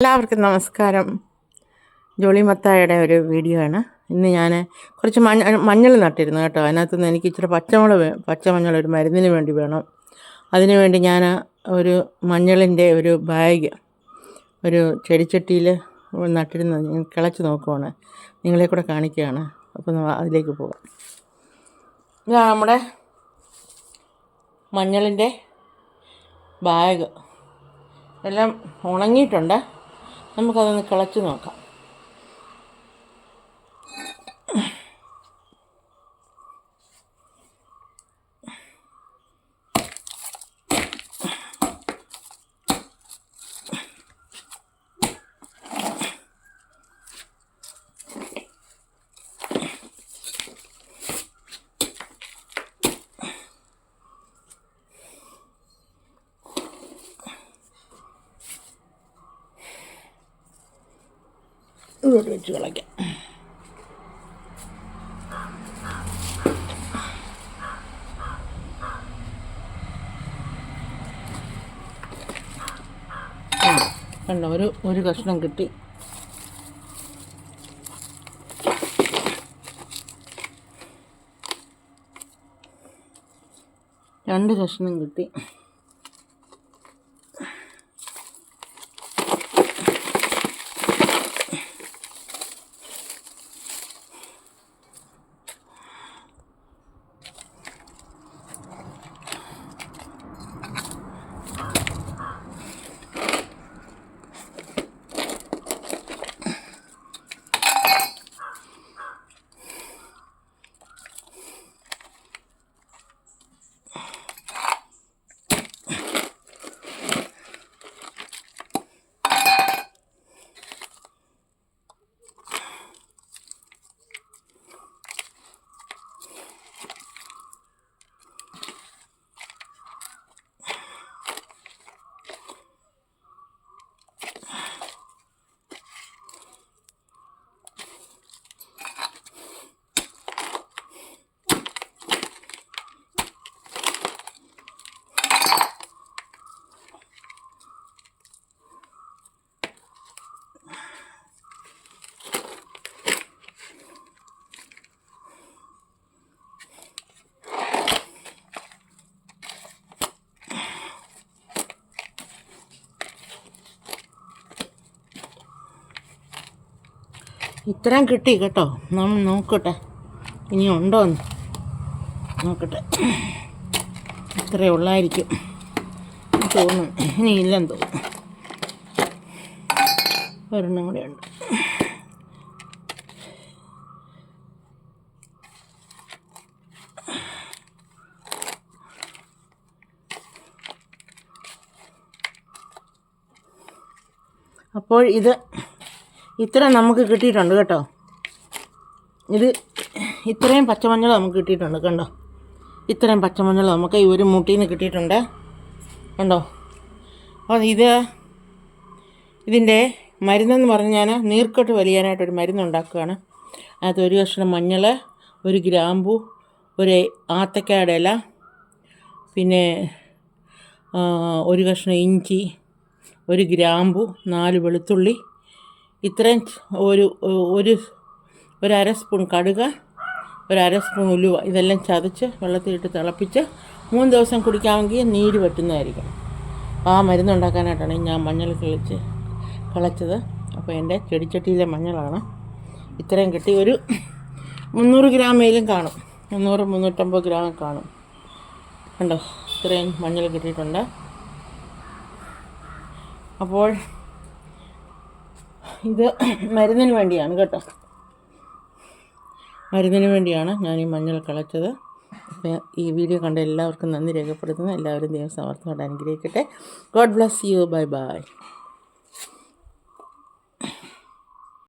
എല്ലാവർക്കും നമസ്കാരം. ജോളി മത്തായുടെ ഒരു വീഡിയോ ആണ്. ഇന്ന് ഞാൻ കുറച്ച് മഞ്ഞ മഞ്ഞൾ നട്ടിരുന്നു കേട്ടോ. അതിനകത്തുനിന്ന് എനിക്ക് ഇച്ചിരി പച്ചമുളക് പച്ചമഞ്ഞൾ ഒരു മരുന്നിന് വേണ്ടി വേണം. അതിന് വേണ്ടി ഞാൻ ഒരു മഞ്ഞളിന്റെ ഒരു ബാഗ് ഒരു ചെടിച്ചട്ടിയിൽ നട്ടിരുന്നത് കിളച്ച് നോക്കുവാണ്. നിങ്ങളെ കൂടെ കാണിക്കുകയാണ്. അപ്പോൾ അതിലേക്ക് പോകാം. ഇതാണ് നമ്മുടെ മഞ്ഞളിന്റെ ബാഗ്. എല്ലാം ഉണങ്ങിയിട്ടുണ്ട്. നമുക്കതൊന്ന് കിളച്ച് നോക്കാം ഇങ്ങോട്ട് വെച്ച് കളയ്ക്കാം കണ്ട ഒരു ഒരു കഷ്ണം കിട്ടി. രണ്ട് കഷ്ണം കിട്ടി. ഇത്രയും കിട്ടി കേട്ടോ. നമ്മൾ നോക്കട്ടെ. ഇനി ഉണ്ടോ എന്ന് നോക്കട്ടെ. ഇത്രയേ ഉള്ളായിരിക്കും തോന്നുന്നു ഇനി ഇല്ലെന്ന് തോന്നുന്നു ഒരെണ്ണം കൂടെ ഉണ്ട്. അപ്പോൾ ഇത് ഇത്ര നമുക്ക് കിട്ടിയിട്ടുണ്ട് കേട്ടോ. ഇത് ഇത്രയും പച്ചമഞ്ഞൾ നമുക്ക് കിട്ടിയിട്ടുണ്ട് കണ്ടോ? ഇത്രയും പച്ചമഞ്ഞൾ നമുക്ക് ഈ ഒരു മുട്ടിയിൽ നിന്ന് കിട്ടിയിട്ടുണ്ട്. കണ്ടോ? അപ്പോൾ ഇത് ഇതിന്റെ മരുന്നെന്ന് പറഞ്ഞ് ഞാൻ നീർക്കെട്ട് വലിയാനായിട്ടൊരു മരുന്നുണ്ടാക്കുകയാണ്. അതിനകത്ത് ഒരു കഷ്ണം മഞ്ഞൾ ഒരു ഗ്രാമ്പു ഒരു ആത്തക്കായുടെ ഇല പിന്നെ ഒരു കഷ്ണം ഇഞ്ചി ഒരു ഗ്രാമ്പു നാല് വെളുത്തുള്ളി ഇത്രയും ഒരു ഒരു ഒരു അര സ്പൂൺ കടുക് ഒരു അര സ്പൂൺ ഉലുവ ഇതെല്ലാം ചതച്ച് വെള്ളത്തിലിട്ട് തിളപ്പിച്ച് മൂന്ന് ദിവസം കുടിക്കാമെങ്കിൽ നീര് പറ്റുന്നതായിരിക്കും ആ മരുന്നുണ്ടാക്കാനായിട്ടാണ് ഞാൻ മഞ്ഞൾ കിളിച്ച് കളച്ചത് അപ്പോൾ എന്റെ ചെടിച്ചട്ടിയിലെ മഞ്ഞളാണ്. ഇത്രയും കിട്ടി. ഒരു മുന്നൂറ് ഗ്രാമേലും കാണും. മുന്നൂറ് മുന്നൂറ്റമ്പത് ഗ്രാം കാണും. കണ്ടോ? ഇത്രയും മഞ്ഞൾ കിട്ടിയിട്ടുണ്ട്. അപ്പോൾ ഇത് മരുന്നിന് വേണ്ടിയാണ് കേട്ടോ. മരുന്നിന് വേണ്ടിയാണ് ഞാൻ ഈ മഞ്ഞൾ കളച്ചത്. ഈ വീഡിയോ കണ്ട എല്ലാവർക്കും നന്ദി രേഖപ്പെടുത്തുന്നു. എല്ലാവരും ദൈവം സമർത്ഥമായിട്ട് അനുഗ്രഹിക്കട്ടെ. God bless you bye bye